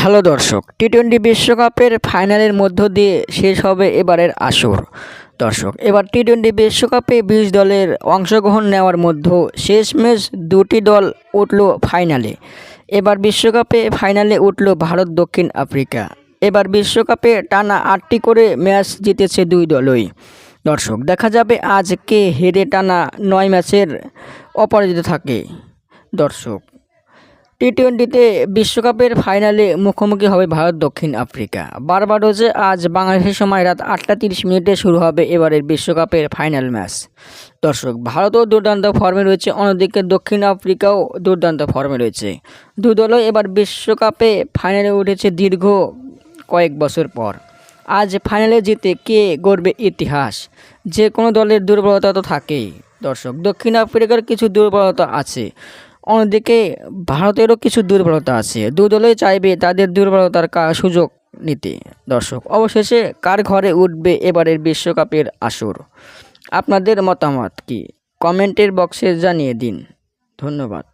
Hello দর্শক T twenty বিশ্বকাপের ফাইনালের মধ্য দিয়ে শেষ হবে এবারের আসর। দর্শক, এবার টি টোয়েন্টি বিশ্বকাপে বিশ দলের অংশগ্রহণ নেওয়ার মধ্যে শেষ ম্যাচ দুটি দল উঠল ফাইনালে। এবার বিশ্বকাপে ফাইনালে উঠল ভারত দক্ষিণ আফ্রিকা। এবার বিশ্বকাপে টানা আটটি করে ম্যাচ জিতেছে দুই দলই। দর্শক, দেখা যাবে আজ কে হেরে টানা নয় ম্যাচের অপরাজিত থাকে। দর্শক টি টোয়েন্টিতে বিশ্বকাপের ফাইনালে মুখোমুখি হবে ভারত দক্ষিণ আফ্রিকা। বারবাডোজে আজ বাংলাদেশের সময় রাত আটটা তিরিশ মিনিটে শুরু হবে এবারের বিশ্বকাপের ফাইনাল ম্যাচ দর্শক, ভারতও দুর্দান্ত ফর্মে রয়েছে, অন্যদিকে দক্ষিণ আফ্রিকাও দুর্দান্ত ফর্মে রয়েছে। দু দলও এবার বিশ্বকাপে ফাইনালে উঠেছে দীর্ঘ কয়েক বছর পর। আজ ফাইনালে জিতে কে গড়বে ইতিহাস? যে কোনো দলের দুর্বলতা তো থাকেই। দর্শক, দক্ষিণ আফ্রিকার কিছু দুর্বলতা আছে। অন্যদিকে ভারতেরও কিছু দুর্বলতা আছে। দু দলই চাইবে তাদের দুর্বলতার সুযোগ নিতে। দর্শক, অবশেষে কার ঘরে উঠবে এবারের বিশ্বকাপের আসর? আপনাদের মতামত কি? কমেন্টের বক্সে জানিয়ে দিন। ধন্যবাদ।